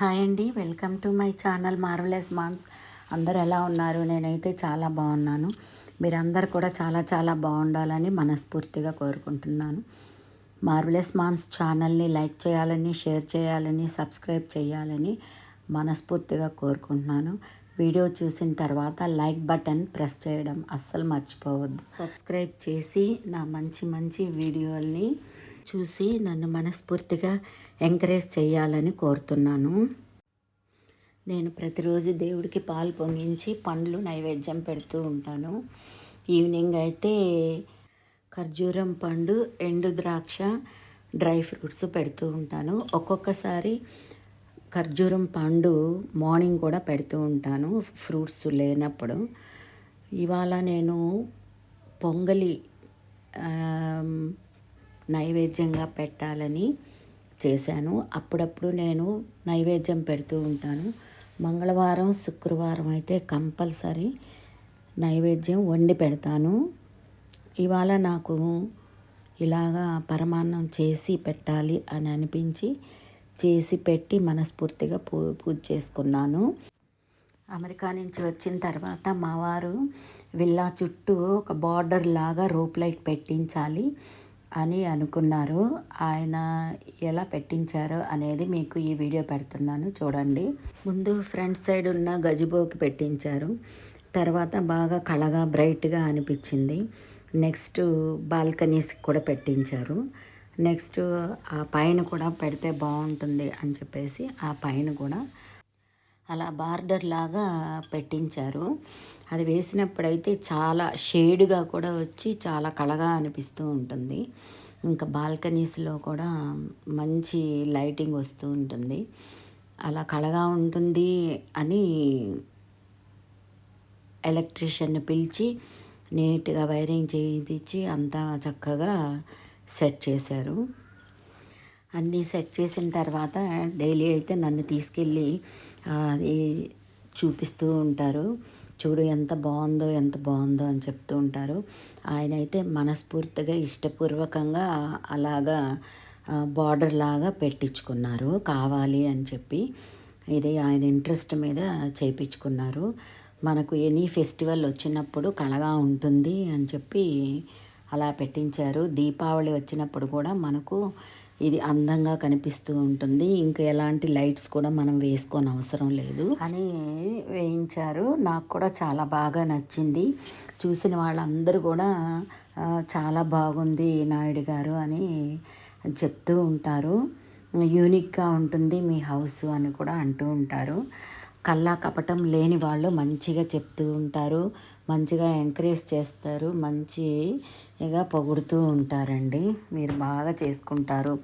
Hi అండి. Welcome to my channel marvellous moms. అందరు ఎలా ఉన్నారు? నేనైతే చాలా బాగున్నాను. మీరందరు కూడా చాలా చాలా బాగుండాలని మనస్ఫూర్తిగా కోరుకుంటున్నాను. మార్వలెస్ మామ్స్ ఛానల్ని లైక్ చేయాలని షేర్ చేయాలని సబ్స్క్రైబ్ చేయాలని మనస్ఫూర్తిగా కోరుకుంటున్నాను. వీడియో చూసిన తర్వాత లైక్ బటన్ ప్రెస్ చేయడం అస్సలు మర్చిపోవద్దు. సబ్స్క్రైబ్ చేసి నా మంచి మంచి వీడియోల్ని చూసి నన్ను మనస్ఫూర్తిగా ఎంకరేజ్ చేయాలని కోరుతున్నాను. నేను ప్రతిరోజు దేవుడికి పాలు పొంగించి పండ్లు నైవేద్యం పెడుతూ ఉంటాను. ఈవినింగ్ అయితే ఖర్జూరం పండు ఎండు ద్రాక్ష డ్రై ఫ్రూట్స్ పెడుతూ ఉంటాను. ఒక్కొక్కసారి ఖర్జూరం పండు మార్నింగ్ కూడా పెడుతూ ఉంటాను ఫ్రూట్స్ లేనప్పుడు. ఇవాళ నేను పొంగలి నైవేద్యంగా పెట్టాలని చేశాను. అప్పుడప్పుడు నేను నైవేద్యం పెడుతూ ఉంటాను. మంగళవారం శుక్రవారం అయితే కంపల్సరీ నైవేద్యం వండి పెడతాను. ఇవాళ నాకు ఇలాగా పరమాన్నం చేసి పెట్టాలి అని అనిపించి చేసి పెట్టి మనస్ఫూర్తిగా పూ పూజ చేసుకున్నాను. అమెరికా నుంచి వచ్చిన తర్వాత మా వారు విల్లా చుట్టూ ఒక బార్డర్ లాగా రోప్ లైట్ పెట్టించాలి. అని అనుకున్నారు. ఆయన ఎలా పెట్టించారు అనేది మీకు ఈ వీడియో పెడుతున్నాను. చూడండి. ముందు ఫ్రంట్ సైడ్ ఉన్న గజిబోకి పెట్టించారు. తర్వాత బాగా కళగా బ్రైట్గా అనిపించింది. నెక్స్ట్ బాల్కనీస్ కూడా పెట్టించారు. నెక్స్ట్ ఆ పైన కూడా పెడితే బాగుంటుంది అని చెప్పేసి ఆ పైన కూడా అలా బార్డర్ లాగా పెట్టించారు. అది వేసినప్పుడైతే చాలా షేడ్గా కూడా వచ్చి చాలా కళగా అనిపిస్తూ ఉంటుంది. ఇంకా బాల్కనీస్లో కూడా మంచి లైటింగ్ వస్తూ ఉంటుంది. అలా కళగా ఉంటుంది అని ఎలక్ట్రీషియన్ని పిలిచి నీట్గా వైరింగ్ చేయించి అంతా చక్కగా సెట్ చేశారు. అన్నీ సెట్ చేసిన తర్వాత డైలీ అయితే నన్ను తీసుకెళ్ళి అది చూపిస్తూ ఉంటారు. చూడు ఎంత బాగుందో ఎంత బాగుందో అని చెప్తూ ఉంటారు. ఆయన అయితే మనస్ఫూర్తిగా ఇష్టపూర్వకంగా అలాగా బార్డర్ లాగా పెట్టించుకున్నారు. కావాలి అని చెప్పి ఇది ఆయన ఇంట్రెస్ట్ మీద చేయించుకున్నారు మనకు ఎనీ ఫెస్టివల్ వచ్చినప్పుడు కళగా ఉంటుంది అని చెప్పి అలా పెట్టించారు. దీపావళి వచ్చినప్పుడు కూడా మనకు ఇది అందంగా కనిపిస్తూ ఉంటుంది. ఇంకా ఎలాంటి లైట్స్ కూడా మనం వేసుకోని అవసరం లేదు. అని వేయించారు. నాకు కూడా చాలా బాగా నచ్చింది. చూసిన వాళ్ళందరూ కూడా చాలా బాగుంది నాయుడు గారు అని చెప్తూ ఉంటారు. యూనిక్గా ఉంటుంది మీ హౌస్ అని కూడా అంటూ ఉంటారు. కల్లా కపటం లేని వాళ్ళు మంచిగా చెప్తూ ఉంటారు. మంచిగా ఎంకరేజ్ చేస్తారు. మంచి ఇక పొగుడుతూ ఉంటారండి. మీరు బాగా చేసుకుంటారు.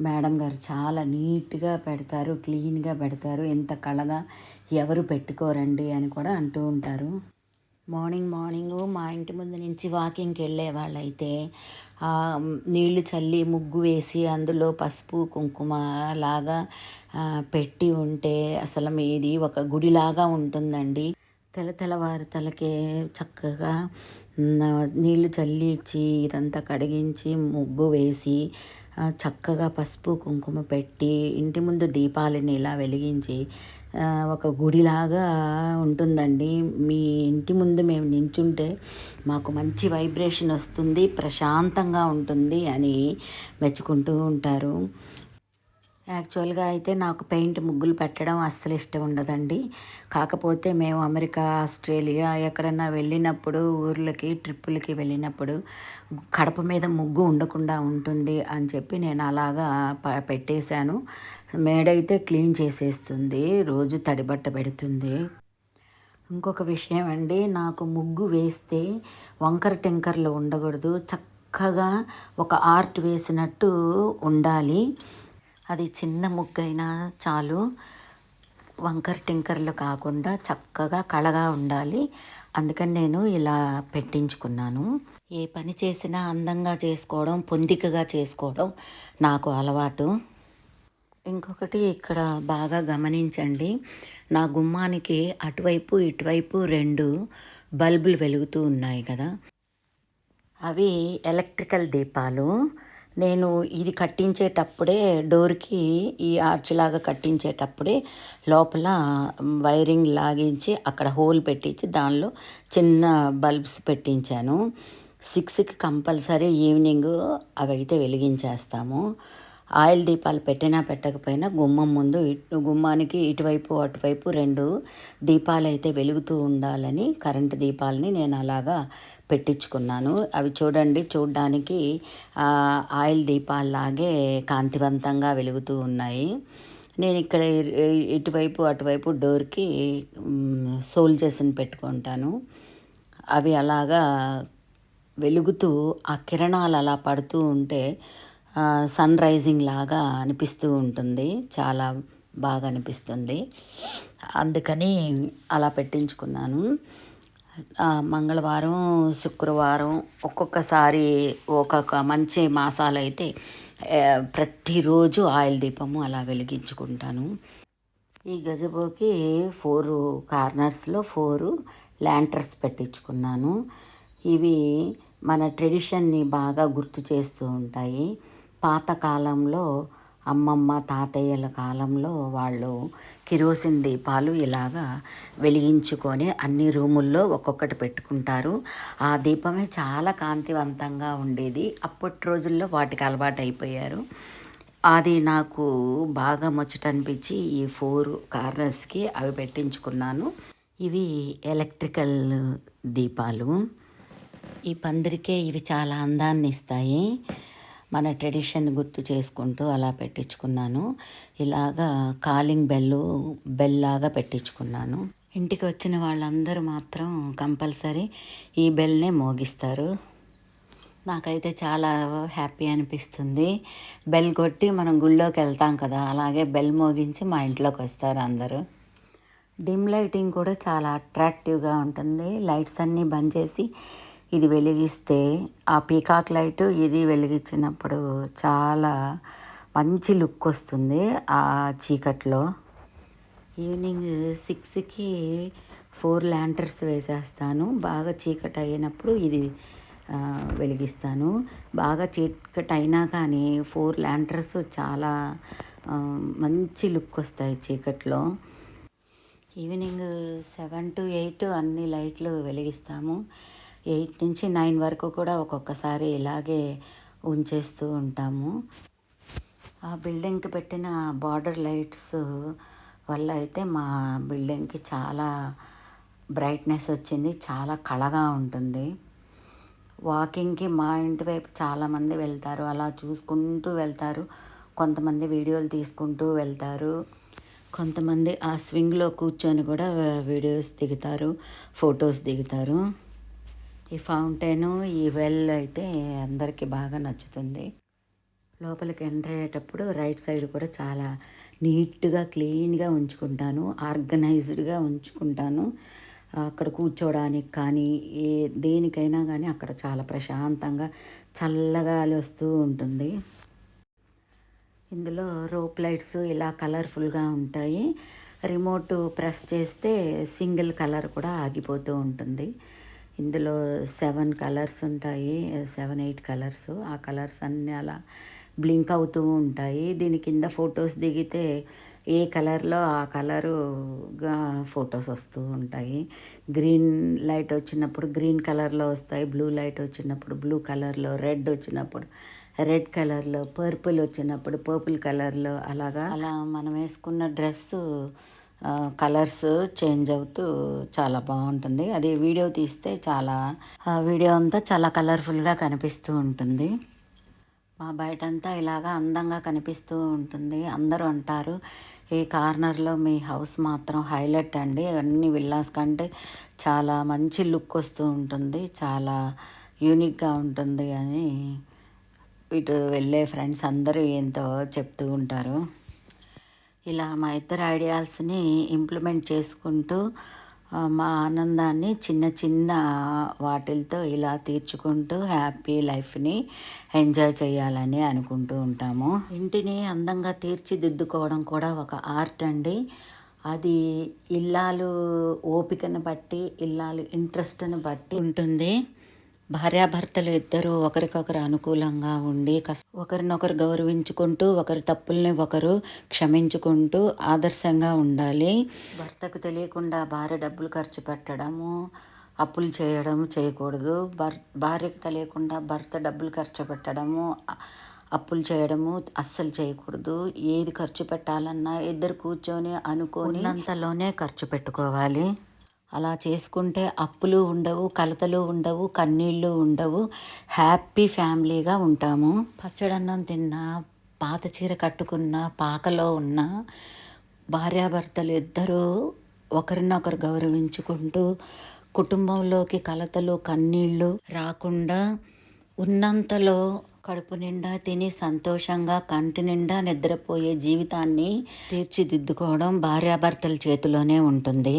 మేడం గారు చాలా నీట్గా పెడతారు క్లీన్గా పెడతారు. ఎంత కళగా ఎవరు పెట్టుకోరండి అని కూడా అంటూ ఉంటారు. మార్నింగ్ మార్నింగ్ మా ఇంటి ముందు నుంచి వాకింగ్కి వెళ్ళే వాళ్ళైతే నీళ్ళు చల్లి ముగ్గు వేసి అందులో పసుపు కుంకుమ లాగా పెట్టి ఉంటే అసలు మీది ఒక గుడిలాగా ఉంటుందండి. తెల తెల్లవారి తలకే చక్కగా నీళ్ళు చల్లించి ఇదంతా కడిగించి ముగ్గు వేసి చక్కగా పసుపు కుంకుమ పెట్టి ఇంటి ముందు దీపాలని ఇలా వెలిగించి ఒక గుడిలాగా ఉంటుందండి. మీ ఇంటి ముందు మేము నించుంటే మాకు మంచి వైబ్రేషన్ వస్తుంది ప్రశాంతంగా ఉంటుంది అని మెచ్చుకుంటూ ఉంటారు. యాక్చువల్గా అయితే నాకు పెయింట్ ముగ్గులు పెట్టడం అస్సలు ఇష్టం ఉండదండి. కాకపోతే మేము అమెరికా ఆస్ట్రేలియా ఎక్కడన్నా వెళ్ళినప్పుడు ఊర్లకి ట్రిప్పులకి వెళ్ళినప్పుడు కడప మీద ముగ్గు ఉండకుండా ఉంటుంది అని చెప్పి నేను అలాగా పెట్టేశాను. మేడైతే క్లీన్ చేసేస్తుంది రోజు తడిబట్ట పెడుతుంది. ఇంకొక విషయం అండి నాకు ముగ్గు వేస్తే వంకర టెంకర్లు ఉండకూడదు చక్కగా ఒక ఆర్ట్ వేసినట్టు ఉండాలి. అది చిన్న ముగ్గైనా చాలు. వంకర్ టింకర్లు కాకుండా చక్కగా కళగా ఉండాలి. అందుకని నేను ఇలా పెట్టించుకున్నాను. ఏ పని చేసినా అందంగా చేసుకోవడం పొందికగా చేసుకోవడం నాకు అలవాటు. ఇంకొకటి ఇక్కడ బాగా గమనించండి. నా గుమ్మానికి అటువైపు ఇటువైపు రెండు బల్బులు వెలుగుతూ ఉన్నాయి కదా. అవి ఎలక్ట్రికల్ దీపాలు. నేను ఇది కట్టించేటప్పుడే డోర్కి ఈ ఆర్చ్ లాగా కట్టించేటప్పుడే లోపల వైరింగ్ లాగించి అక్కడ హోల్ పెట్టించి దానిలో చిన్న బల్బ్స్ పెట్టించాను. సిక్స్కి కంపల్సరీ ఈవినింగ్ అవి అయితే వెలిగించేస్తాము. ఆయిల్ దీపాలు పెట్టినా పెట్టకపోయినా గుమ్మం ముందు ఇటు గుమ్మానికి ఇటువైపు అటువైపు రెండు దీపాలు అయితే వెలుగుతూ ఉండాలని కరెంటు దీపాలని నేను అలాగా పెట్టించుకున్నాను. అవి చూడండి చూడడానికి ఆయిల్ దీపాల్లాగే కాంతివంతంగా వెలుగుతూ ఉన్నాయి. నేను ఇక్కడ ఇటువైపు అటువైపు డోర్కి సోల్జర్స్ని పెట్టుకుంటాను. అవి అలాగా వెలుగుతూ ఆ కిరణాలు అలా పడుతూ ఉంటే సన్ రైజింగ్ లాగా అనిపిస్తూ ఉంటుంది. చాలా బాగా అనిపిస్తుంది. అందుకని అలా పెట్టించుకున్నాను. మంగళవారం శుక్రవారం ఒక్కొక్కసారి ఒక్కొక్క మంచి మాసాలు అయితే ప్రతిరోజు ఆయిల్ దీపము అలా వెలిగించుకుంటాను. ఈ గజబోకి ఫోర్ కార్నర్స్లో ఫోర్ ల్యాంటర్స్ పెట్టించుకున్నాను. ఇవి మన ట్రెడిషన్ని బాగా గుర్తు చేస్తూ ఉంటాయి. పాతకాలంలో అమ్మమ్మ తాతయ్యల కాలంలో వాళ్ళు కిరోసిన్ దీపాలు ఇలాగా వెలిగించుకొని అన్ని రూముల్లో ఒక్కొక్కటి పెట్టుకుంటారు. ఆ దీపమే చాలా కాంతివంతంగా ఉండేది. అప్పటి రోజుల్లో వాటికి అలవాటు అయిపోయారు. అది నాకు బాగా ముచ్చట అనిపించి ఈ ఫోర్ కార్నర్స్కి అవి పెట్టించుకున్నాను. ఇవి ఎలక్ట్రికల్ దీపాలు. ఈ పందిరికే ఇవి చాలా అందాన్ని ఇస్తాయి. మన ట్రెడిషన్ గుర్తు చేసుకుంటూ అలా పెట్టించుకున్నాను. ఇలాగా కాలింగ్ బెల్లు బెల్ లాగా పెట్టించుకున్నాను. ఇంటికి వచ్చిన వాళ్ళందరూ మాత్రం కంపల్సరీ ఈ బెల్నే మోగిస్తారు. నాకైతే చాలా హ్యాపీ అనిపిస్తుంది. బెల్ కొట్టి మనం గుళ్ళోకి వెళ్తాం కదా అలాగే బెల్ మోగించి మా ఇంట్లోకి వస్తారు అందరూ. డిమ్ లైటింగ్ కూడా చాలా అట్రాక్టివ్గా ఉంటుంది. లైట్స్ అన్నీ బంద్ చేసి ఇది వెలిగిస్తే ఆ పీకాక్ లైట్ ఇది వెలిగించినప్పుడు చాలా మంచి లుక్ వస్తుంది ఆ చీకట్లో. ఈవినింగ్ సిక్స్కి ఫోర్ ల్యాంటర్స్ వేసేస్తాను. బాగా చీకటి అయినప్పుడు ఇది వెలిగిస్తాను. బాగా చీకటి అయినా కానీ ఫోర్ ల్యాంటర్స్ చాలా మంచి లుక్ వస్తాయి చీకట్లో. ఈవినింగ్ సెవెన్ టు ఎయిట్ అన్ని లైట్లు వెలిగిస్తాము. ఎయిట్ నుంచి నైన్ వరకు కూడా ఒక్కొక్కసారి ఇలాగే ఉంచేస్తూ ఉంటాము. ఆ బిల్డింగ్కి పెట్టిన బార్డర్ లైట్స్ వల్ల అయితే మా బిల్డింగ్కి చాలా బ్రైట్నెస్ వచ్చింది. చాలా కళగా ఉంటుంది. వాకింగ్కి మా ఇంటి వైపు చాలామంది వెళ్తారు. అలా చూసుకుంటూ వెళ్తారు. కొంతమంది వీడియోలు తీసుకుంటూ వెళ్తారు. కొంతమంది ఆ స్వింగ్లో కూర్చొని కూడా వీడియోస్ దిగుతారు ఫొటోస్ దిగుతారు. ఈ ఫౌంటైను ఈ వెల్ అయితే అందరికీ బాగా నచ్చుతుంది. లోపలికి ఎంటర్ అయ్యేటప్పుడు రైట్ సైడ్ కూడా చాలా నీట్గా క్లీన్గా ఉంచుకుంటాను ఆర్గనైజ్డ్గా ఉంచుకుంటాను. అక్కడ కూర్చోవడానికి కానీ ఏ దేనికైనా కానీ అక్కడ చాలా ప్రశాంతంగా చల్లగా వస్తూ ఉంటుంది. ఇందులో రోప్ లైట్స్ ఇలా కలర్ఫుల్గా ఉంటాయి. రిమోట్ ప్రెస్ చేస్తే సింగిల్ కలర్ కూడా ఆగిపోతూ ఉంటుంది. ఇందులో సెవెన్ కలర్స్ ఉంటాయి సెవెన్ ఎయిట్ కలర్స్. ఆ కలర్స్ అన్నీ అలా బ్లింక్ అవుతూ ఉంటాయి. దీని కింద ఫొటోస్ దిగితే ఏ కలర్లో ఆ కలరుగా ఫొటోస్ వస్తూ ఉంటాయి. గ్రీన్ లైట్ వచ్చినప్పుడు గ్రీన్ కలర్లో వస్తాయి బ్లూ లైట్ వచ్చినప్పుడు బ్లూ కలర్లో రెడ్ వచ్చినప్పుడు రెడ్ కలర్లో పర్పుల్ వచ్చినప్పుడు పర్పుల్ కలర్లో అలాగా. అలా మనం వేసుకున్న డ్రెస్సు కలర్స్ చేంజ్ అవుతూ చాలా బాగుంటుంది. అది వీడియో తీస్తే చాలా వీడియో అంతా చాలా కలర్ఫుల్గా కనిపిస్తూ ఉంటుంది. మా బయటంతా ఇలాగా అందంగా కనిపిస్తూ ఉంటుంది. అందరూ అంటారు ఈ కార్నర్లో మీ హౌస్ మాత్రం హైలైట్ అండి. అన్ని విల్లాస్ కంటే చాలా మంచి లుక్ వస్తూ ఉంటుంది. చాలా యూనిక్గా ఉంటుంది అని ఇటు వెళ్ళే ఫ్రెండ్స్ అందరూ ఎంతో చెప్తూ ఉంటారు. ఇలా మా ఇద్దరు ఐడియాల్స్ని ఇంప్లిమెంట్ చేసుకుంటూ మా ఆనందాన్ని చిన్న చిన్న వాటిలతో ఇలా తీర్చుకుంటూ హ్యాపీ లైఫ్ని ఎంజాయ్ చేయాలని అనుకుంటూ ఉంటాము. ఇంటిని అందంగా తీర్చిదిద్దుకోవడం కూడా ఒక ఆర్ట్ అండి. అది ఇల్లాలు ఓపికను బట్టి ఇల్లాలు ఇంట్రెస్ట్ని బట్టి ఉంటుంది. భార్యాభర్తలు ఇద్దరు ఒకరికొకరు అనుకూలంగా ఉండి కస్ ఒకరినొకరు గౌరవించుకుంటూ ఒకరి తప్పుల్ని ఒకరు క్షమించుకుంటూ ఆదర్శంగా ఉండాలి. భర్తకు తెలియకుండా భార్య డబ్బులు ఖర్చు పెట్టడము అప్పులు చేయడం చేయకూడదు. భర్ భార్యకు తెలియకుండా భర్త డబ్బులు ఖర్చు పెట్టడము అప్పులు చేయడము అస్సలు చేయకూడదు. ఏది ఖర్చు పెట్టాలన్నా ఇద్దరు కూర్చొని అనుకొని అంతలోనే ఖర్చు పెట్టుకోవాలి. అలా చేసుకుంటే అప్పులు ఉండవు కలతలు ఉండవు కన్నీళ్ళు ఉండవు. హ్యాపీ ఫ్యామిలీగా ఉంటాము. పచ్చడన్నం తిన్నా పాత చీర కట్టుకున్న పాకలో ఉన్న భార్యాభర్తలు ఇద్దరూ ఒకరినొకరు గౌరవించుకుంటూ కుటుంబంలోకి కలతలు కన్నీళ్ళు రాకుండా ఉన్నంతలో కడుపు నిండా తిని సంతోషంగా కంటి నిండా నిద్రపోయే జీవితాన్ని తీర్చిదిద్దుకోవడం భార్యాభర్తల చేతిలోనే ఉంటుంది.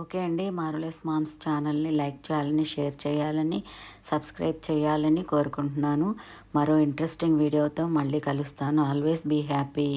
ఓకే అండి. మారులెస్ మామ్స్ ఛానల్ని లైక్ చేయాలని షేర్ చేయాలని సబ్స్క్రైబ్ చేయాలని కోరుకుంటున్నాను. మరో ఇంట్రెస్టింగ్ వీడియోతో మళ్ళీ కలుస్తాను. Always be happy.